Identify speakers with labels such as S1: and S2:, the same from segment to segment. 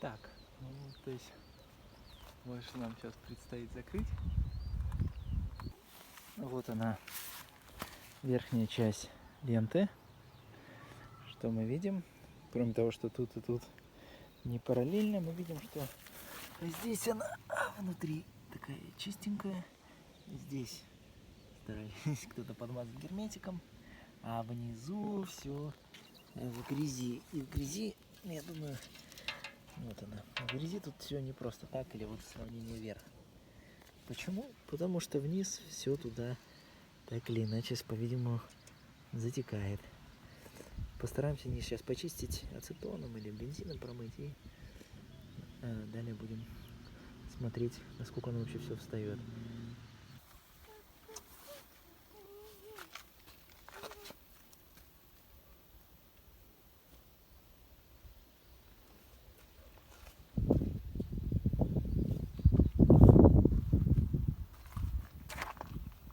S1: Так, ну, то есть больше нам сейчас предстоит закрыть. Вот она, верхняя часть ленты. Что мы видим? Кроме того, что тут и тут не параллельно, мы видим, что здесь она а, внутри такая чистенькая. Здесь старались кто-то подмазать герметиком, а внизу все в грязи. И в грязи, я думаю, вот она. В грязи тут все не просто так, или вот сравнение вверх. Почему? Потому что вниз все туда так или иначе, по-видимому, затекает. Постараемся не сейчас почистить ацетоном или бензином промыть и э, далее будем смотреть, насколько оно вообще все встает.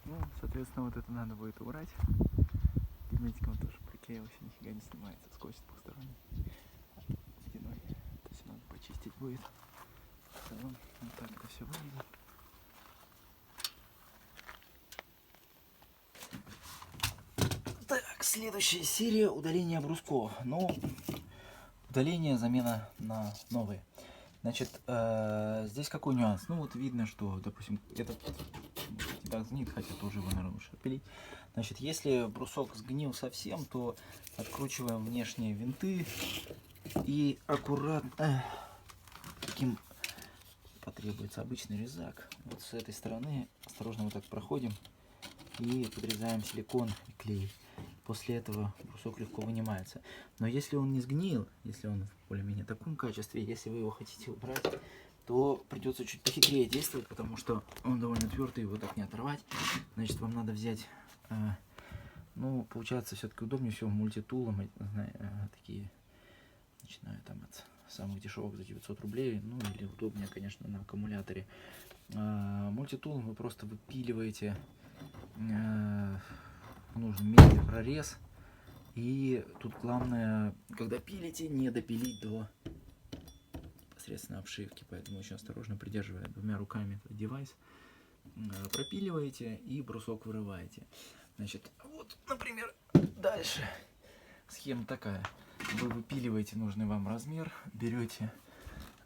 S1: Ну, соответственно, вот это надо будет убрать. Герметиком тоже приклеился, нифига не снимается, сквозь двухсторонний стеной. То есть надо почистить будет. В целом, вот так это все выглядит. Так, следующая серия удаления брусков. Ну, удаление, замена на новые. Значит, э, здесь какой нюанс? Ну вот видно, что, допустим, этот тебя сгнит, хотя тоже его, наверное, лучше пилить. Значит, если брусок сгнил совсем, то откручиваем внешние винты и аккуратно таким потребуется обычный резак. Вот с этой стороны осторожно вот так проходим и подрезаем силикон и клей. После этого брусок легко вынимается. Но если он не сгнил, если он в более-менее таком качестве, если вы его хотите убрать, то придется чуть похитрее действовать, потому что он довольно твердый, его так не оторвать. Значит, вам надо взять, э, ну, получается, все-таки удобнее всего мультитулом, э, зна- э, такие, начиная там от самых дешевых за 900 рублей, ну, или удобнее, конечно, на аккумуляторе. Э, мультитулом вы просто выпиливаете э, в нужном прорез, и тут главное, когда пилите, не допилить до непосредственно обшивки, поэтому очень осторожно придерживая двумя руками этот девайс, э, пропиливаете и брусок вырываете. Значит, вот, например, дальше схема такая. Вы выпиливаете нужный вам размер, берете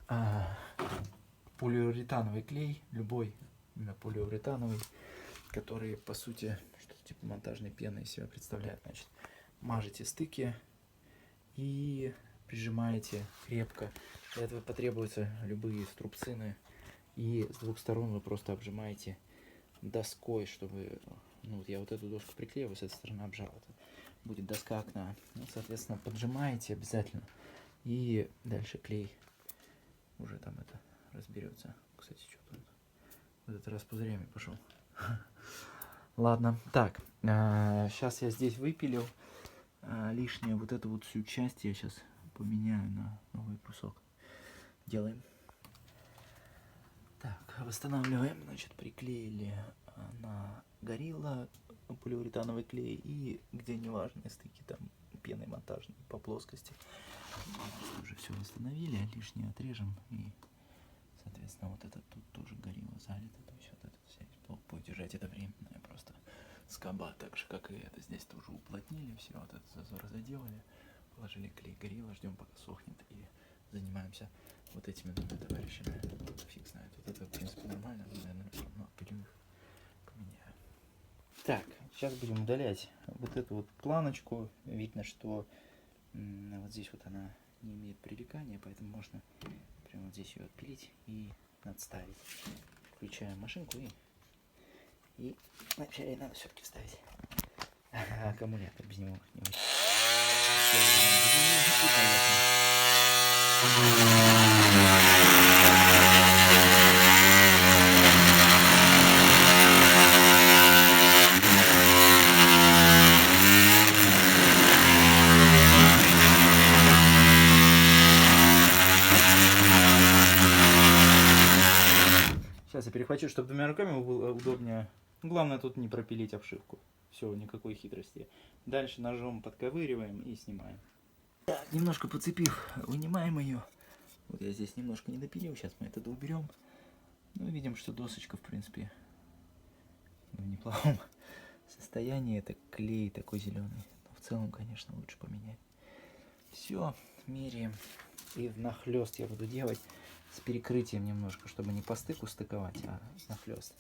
S1: а, полиуретановый клей, любой именно полиуретановый, который по сути что-то типа монтажной пены из себя представляет. Значит, мажете стыки и прижимаете крепко. Для этого потребуются любые струбцины. И с двух сторон вы просто обжимаете доской, чтобы... Ну, вот я вот эту доску приклеиваю, с этой стороны обжал. Это будет доска окна. Ну, соответственно, поджимаете обязательно. И дальше клей уже там это разберется. Кстати, что тут? В этот раз пузырями пошел. Ладно, так, сейчас я здесь выпилил а, лишнее вот эту вот всю часть я сейчас поменяю на новый брусок. Делаем. Так, восстанавливаем. Значит, приклеили а, на горилла полиуретановый клей и где неважные стыки там пеной монтажной по плоскости. Уже все восстановили, лишнее отрежем и соответственно вот этот тут тоже горилла залито. То есть вот этот блок будет держать это временное просто скоба, так же как и это здесь тоже уплотнили, все вот этот зазор заделали, положили клей горилла, ждем пока сохнет и занимаемся вот этими двумя товарищами. Фиг знает, вот это в принципе нормально, но, наверное, все равно пилю их поменяю. Так, сейчас будем удалять вот эту вот планочку. Видно, что вот здесь вот она не имеет прилегания, поэтому можно прямо вот здесь ее отпилить и надставить. Включаем машинку и и вначале надо все-таки вставить аккумулятор, без него не очень. Всё, без него и поехали. Сейчас я перехвачу, чтобы двумя руками было удобнее. Главное тут не пропилить обшивку. Все, никакой хитрости. Дальше ножом подковыриваем и снимаем. Так, немножко подцепив, вынимаем ее. Вот я здесь немножко не допилил, сейчас мы это доуберем. Ну, видим, что досочка, в принципе, в неплохом состоянии. Это клей такой зеленый. Но в целом, конечно, лучше поменять. Все, меряем. И внахлёст я буду делать с перекрытием немножко, чтобы не по стыку стыковать, а нахлёст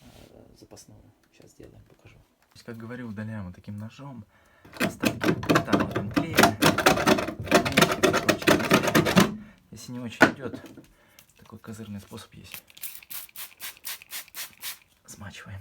S1: э, запасную. Сейчас сделаем, покажу. Есть, как говорю, удаляем вот таким ножом. Остатки там он клея. Если не очень идет, такой козырный способ есть. Смачиваем.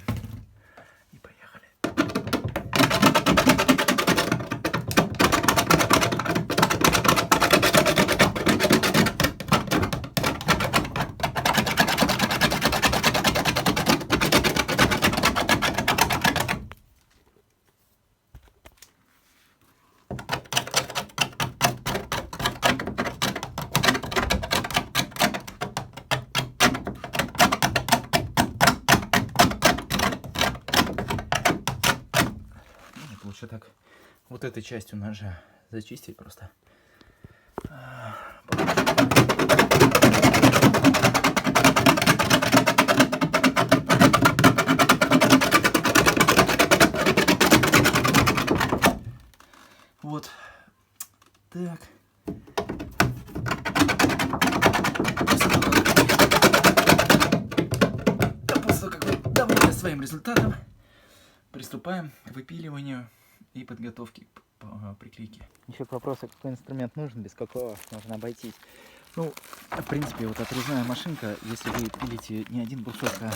S1: Лучше так вот этой частью ножа зачистить просто. Вот. Так. Довольны своим результатом, приступаем к выпиливанию и подготовке к п- приклейке. Еще к вопросу, какой инструмент нужен, без какого можно обойтись. Ну, в принципе, вот отрезная машинка, если вы пилите не один брусок, а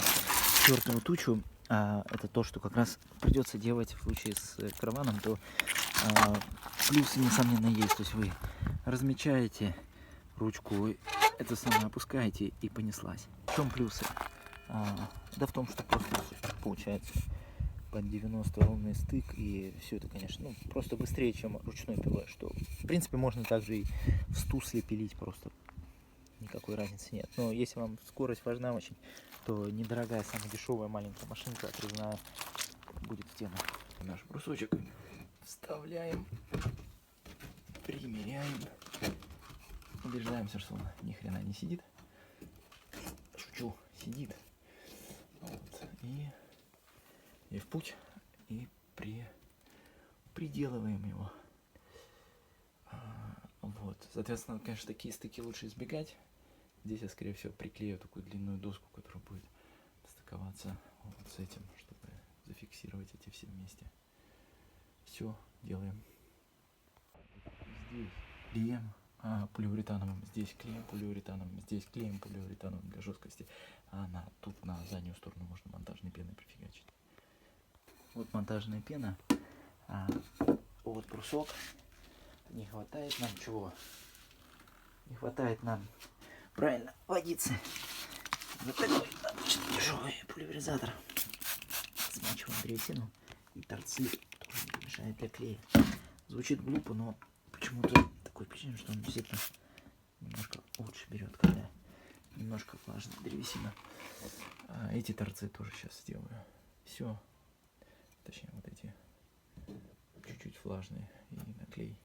S1: чертову тучу, а это то, что как раз придется делать в случае с э, караваном, то а, плюсы, несомненно, есть. То есть вы размечаете ручку, это самое опускаете и понеслась. В чем плюсы? А, да в том, что просто получается под 90 ровный стык и все это, конечно, ну, просто быстрее, чем ручной пилой, что, в принципе, можно также и в стусле пилить просто. Никакой разницы нет. Но если вам скорость важна очень, то недорогая, самая дешевая маленькая машинка отрезная будет в тему. Наш брусочек вставляем, примеряем, убеждаемся, что он ни хрена не сидит. Шучу, сидит. Вот. И, и в путь, и при, приделываем его. А, Вот. Соответственно, конечно, такие стыки лучше избегать. Здесь я, скорее всего, приклею такую длинную доску, которая будет стыковаться вот с этим, чтобы зафиксировать эти все вместе. Все делаем. Здесь клеем а, полиуретановым, здесь клеем полиуретановым, здесь клеем полиуретановым для жесткости. А на, тут на заднюю сторону можно монтажной пеной прифигачить. Вот монтажная пена. А, вот брусок. Не хватает нам чего? Не хватает нам правильно водицы. Вот такой обычно тяжелый пульверизатор. Смачиваем древесину и торцы тоже не мешает для клея. Звучит глупо, но почему-то такое впечатление, что он действительно немножко лучше берет, когда немножко влажная древесина. А эти торцы тоже сейчас сделаю. Все. Точнее, вот эти чуть-чуть влажные и наклей.